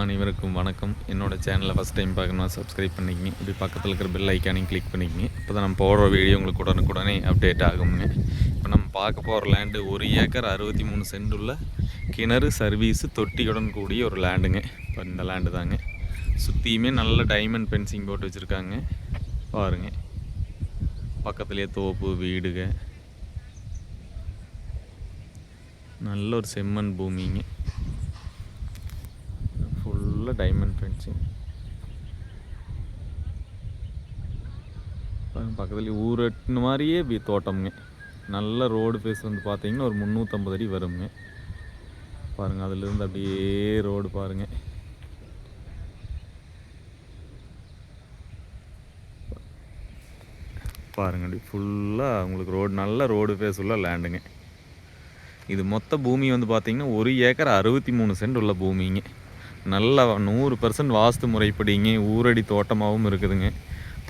அனைவருக்கும் வணக்கம். என்னோடய சேனலை ஃபஸ்ட் டைம் பார்க்கணும்னா சப்ஸ்கிரைப் பண்ணிக்கங்க. இப்படி பக்கத்தில் இருக்கிற பெல் ஐக்கானையும் கிளிக் பண்ணிக்கிங்க. இப்போ தான் நம்ம போடுற வீடியோ உங்களுக்கு உடனுக்குடனே அப்டேட் ஆகுங்க இப்போ நம்ம பார்க்க போகிற லேண்டு ஒரு ஏக்கர் அறுபத்தி மூணு சென்ட் உள்ள கிணறு சர்வீஸு தொட்டியுடன் கூடிய ஒரு லேண்டுங்க இப்போ இந்த லேண்டு தாங்க. சுற்றியுமே நல்ல டைமண்ட் பென்சிங் போட்டு வச்சுருக்காங்க. பாருங்க. பக்கத்துலேயே தோப்பு வீடுங்க நல்ல ஒரு செம்மண் பூமிங்க. ஃபுல்லாக டைமண்ட் ஃபென்சிங் பக்கத்துலேயே ஊரட்டின மாதிரியே இப்படி தோட்டம்ங்க. நல்ல ரோடு ஃபேஸ் வந்து பார்த்தீங்கன்னா ஒரு முந்நூற்றம்பது அடி வருங்க பாருங்கள் அதுலேருந்து அப்படியே ரோடு பாருங்கள் பாருங்க அப்படி ஃபுல்லாக உங்களுக்கு ரோடு நல்ல ரோடு ஃபேஸ் உள்ள லேண்டுங்க இது மொத்த பூமி வந்து பார்த்திங்கன்னா ஒரு ஏக்கர் அறுபத்தி மூணு சென்ட் உள்ள பூமிங்க. நல்ல நூறு பர்சன்ட் வாஸ்து முறைப்படிங்க ஊரடி தோட்டமாகவும் இருக்குதுங்க.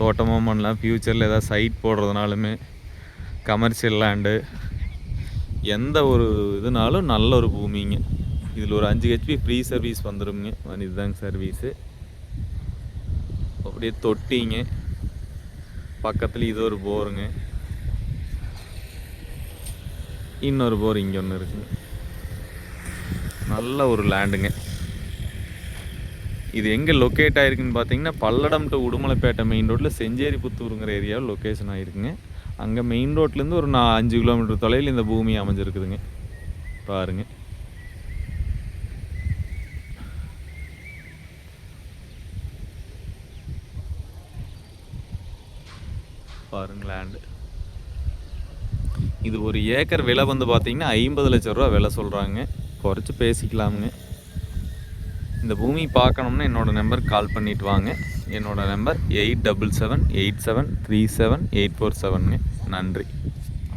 தோட்டமாகவும் பண்ணலாம். ஃப்யூச்சரில் ஏதாவது சைட் போடுறதுனாலுமே கமர்ஷியல் லேண்டு எந்த ஒரு இதுனாலும் நல்ல ஒரு பூமிங்க. இதில் ஒரு அஞ்சு ஹெச்பி ஃப்ரீ சர்வீஸ் வந்துடுங்க இதுதாங்க சர்வீஸு அப்படியே தொட்டிங்க. பக்கத்தில் இது ஒரு போருங்க. இன்னொரு போர் இங்கே ஒன்று இருக்குங்க. நல்ல ஒரு லேண்டுங்க இது எங்கே லொக்கேட் ஆகிருக்குன்னு பார்த்தீங்கன்னா பல்லடம் டு உடுமலைப்பேட்டை மெயின் ரோட்டில் செஞ்சேரி புத்தூருங்கிற ஏரியாவில் லொக்கேஷன் ஆகிருக்குங்க அங்கே மெயின் ரோட்லேருந்து ஒரு நான் அஞ்சு கிலோமீட்டர் தொலைவில் இந்த பூமி அமைஞ்சிருக்குதுங்க. பாருங்க. பாருங்க லேண்டு இது ஒரு ஏக்கர் விலை வந்து பார்த்தீங்கன்னா ஐம்பது லட்ச ரூபா விலை சொல்கிறாங்க குறைச்சி பேசிக்கலாமுங்க. இந்த பூமி பார்க்கணும்னா என்னோடய நம்பருக்கு கால் பண்ணிட்டு வாங்க. என்னோடய number eight double seven eight seven three seven eight four செவனுங்க நன்றி.